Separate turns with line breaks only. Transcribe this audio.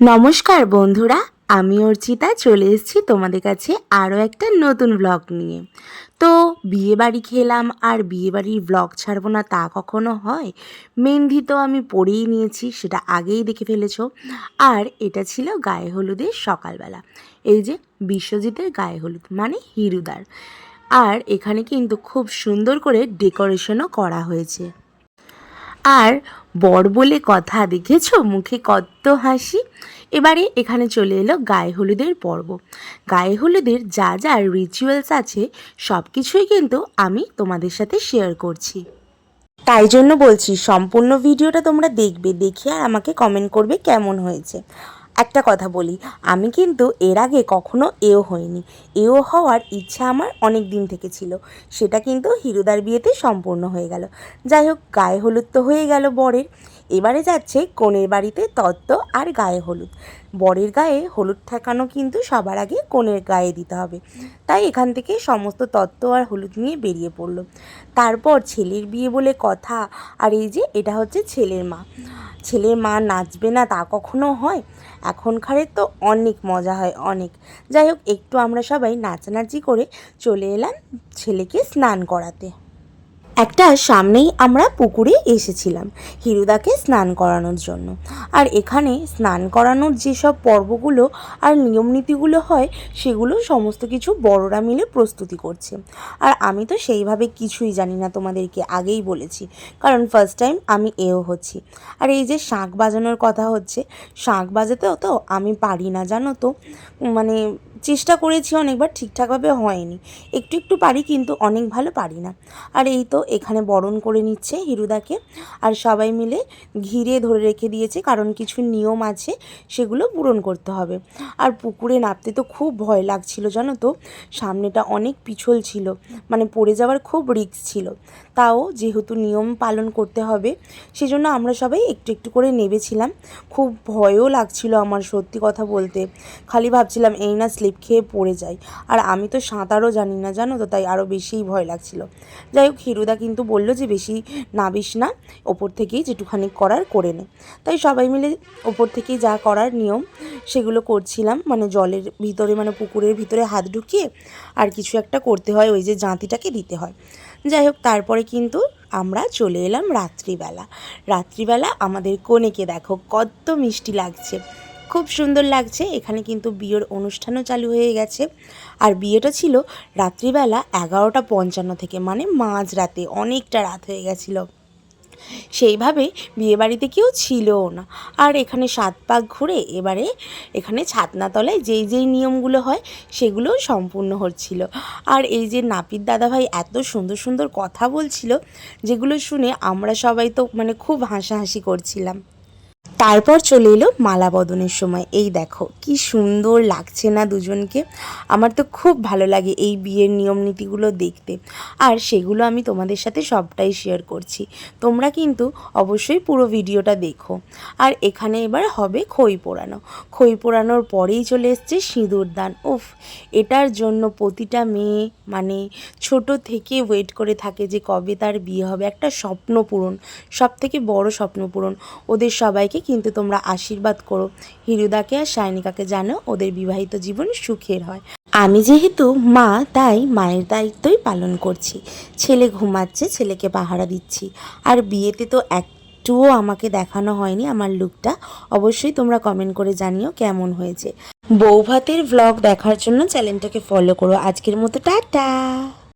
নমস্কার বন্ধুরা, আমি অর্চিতা, চলে এসেছি তোমাদের কাছে আরও একটা নতুন ব্লগ নিয়ে। তো বিয়ে বাড়ি খেলাম আর বিয়ে বাড়ির ব্লগ ছাড়বো না তা কখনো হয়? মেহেন্দি তো আমি পরেই নিয়েছি, সেটা আগেই দেখে ফেলেছো। আর এটা ছিল গায়ে হলুদের সকালবেলা। এই যে বিশ্বজিতের গায়ে হলুদ মানে হিরুদার। আর এখানে কিন্তু খুব সুন্দর করে ডেকোরেশনও করা হয়েছে। আর বর বলে কথা দেখেছ? মুখে কত হাসি। এবারে এখানে চলে এলো গায়ে হলুদের পর্ব। গায়ে হলুদের যা যা রিচুয়ালস আছে সব কিছুই কিন্তু আমি তোমাদের সাথে শেয়ার করছি। তাই জন্য বলছি, সম্পূর্ণ ভিডিওটা তোমরা দেখবে, দেখে আর আমাকে কমেন্ট করবে কেমন হয়েছে। একটা কথা বলি, আমি কিন্তু এর আগে কখনো এও হইনি। এও হওয়ার ইচ্ছা আমার অনেক দিন থেকে ছিল। সেটা কিন্তু হিরুদার বিয়েতে সম্পূর্ণ হয়ে গেল। যাই হোক, গায়ে হলুদ তো হয়ে গেল বরের। এবারে যাচ্ছে কনের বাড়িতে তত্ত্ব আর গায়ে হলুদ। বরের গায়ে হলুদ ঠেকানো কিন্তু সবার আগে কনের গায়ে দিতে হবে। তাই এখান থেকে সমস্ত তত্ত্ব আর হলুদ নিয়ে বেরিয়ে পড়ল। তারপর ছেলের বিয়ে বলে কথা, আর এই যে এটা হচ্ছে ছেলের মা। ছেলের মা নাচবে না তা কখনো হয়? এখনকারের তো অনেক মজা হয়, অনেক। যাই হোক, একটু আমরা সবাই নাচানাচি করে চলে এলাম ছেলেকে স্নান করাতে। একটা সামনেই আমরা পুকুরে এসেছিলাম হিরুদাকে স্নান করানোর জন্য। আর এখানে স্নান করানোর যেসব পর্বগুলো আর নিয়মনীতিগুলো হয়, সেগুলো সমস্ত কিছু বড়রা মিলে প্রস্তুতি করছে। আর আমি তো সেইভাবে কিছুই জানি না তোমাদেরকে, আগেই বলেছি। কারণ ফার্স্ট টাইম আমি এও হচ্ছি। আর এই যে শাঁখ বাজানোর কথা হচ্ছে, শাঁখ বাজাতেও তো আমি পারি না, জানো তো? মানে চেষ্টা করেছি অনেকবার ঠিকঠাকভাবে হয়নি। একটু একটু পারি কিন্তু অনেক ভালো পারি না। আর এই তো এখানে বরণ করে নিচ্ছে হিরুদাকে। আর সবাই মিলে ঘিরে ধরে রেখে দিয়েছে কারণ কিছু নিয়ম আছে সেগুলো পূরণ করতে হবে। আর পুকুরে নামতে তো খুব ভয় লাগছিল জানো তো? সামনেটা অনেক পিছল ছিল। মানে পড়ে যাওয়ার খুব রিস্ক ছিল। তাও যেহেতু নিয়ম পালন করতে হবে, সেজন্য আমরা সবাই একটু একটু করে নেবেছিলাম। খুব ভয়ও লাগছিল আমার সত্যি কথা বলতে। খালি ভাবছিলাম, এই না খেয়ে পড়ে যাই। আর আমি তো সাঁতারও জানি না, জানো তো? তাই আরও বেশিই ভয় লাগছিল। যাই হোক, হিরুদা কিন্তু বলল যে, বেশি নাবিস না, ওপর থেকেই যেটুখানি করার করে নে। তাই সবাই মিলে ওপর থেকেই যা করার নিয়ম, সেগুলো করছিলাম। মানে জলের ভিতরে মানে পুকুরের ভিতরে হাত ঢুকিয়ে আর কিছু একটা করতে হয়, ওই যে জাঁতিটাকে দিতে হয়। যাই হোক, তারপরে কিন্তু আমরা চলে এলাম রাত্রিবেলা। রাত্রিবেলা আমাদের কনেকে দেখো, কত মিষ্টি লাগছে। খুব সুন্দর লাগছে। এখানে কিন্তু বিয়ের অনুষ্ঠানও চালু হয়ে গেছে। আর বিয়েটা ছিল রাত্রিবেলা এগারোটা পঞ্চান্ন থেকে মানে মাঝ রাতে অনেকটা রাত হয়ে গেছিল। সেইভাবে বিয়েবাড়িতে কেউ ছিলও না। আর এখানে সাত পাক ঘুরে এবারে এখানে ছাতনাতলায় যেই যেই নিয়মগুলো হয় সেগুলোও সম্পূর্ণ হচ্ছিল। আর এই যে নাপিত দাদাভাই এত সুন্দর সুন্দর কথা বলছিল, যেগুলো শুনে আমরা সবাই তো মানে খুব হাসাহাসি করছিলাম। তারপর চলে এলো মালা বদনের সময়। এই দেখো, কি সুন্দর লাগছে না দুজনকে। আমার তো খুব ভালো লাগে এই বিয়ের নিয়ম নীতিগুলো দেখতে। আর সেগুলো আমি তোমাদের সাথে সবটাই শেয়ার করছি। তোমরা কিন্তু অবশ্যই পুরো ভিডিওটা দেখো। আর এখানে এবার হবে খই পোড়ানো। খই পোড়ানোর পরেই চলে এসছে সিঁদুর দান। উফ, এটার জন্য প্রতিটা মেয়ে মানে ছোট থেকে ওয়েট করে থাকে যে কবে তার বিয়ে হবে। একটা স্বপ্ন পূরণ সব থেকে বড় স্বপ্ন পূরণ। ওদের সবাইকে কিন্তু তোমরা আশীর্বাদ করো। হিরুদাকে আর সায়নিকাকে জানো ওদের বিবাহিত জীবন সুখের হয়। আমি যেহেতু মা, তাই মায়ের দায়িত্বই পালন করছি। ছেলে ঘুমাচ্ছে, ছেলেকে পাহারা দিচ্ছি। আর বিয়েতে তো এক একটুও আমাকে দেখানো হয়নি আমার লুকটা। অবশ্যই তোমরা কমেন্ট করে জানিও কেমন হয়েছে। বৌভাতের ভ্লগ দেখার জন্য চ্যানেলটাকে ফলো করো। আজকের মতো টাটা!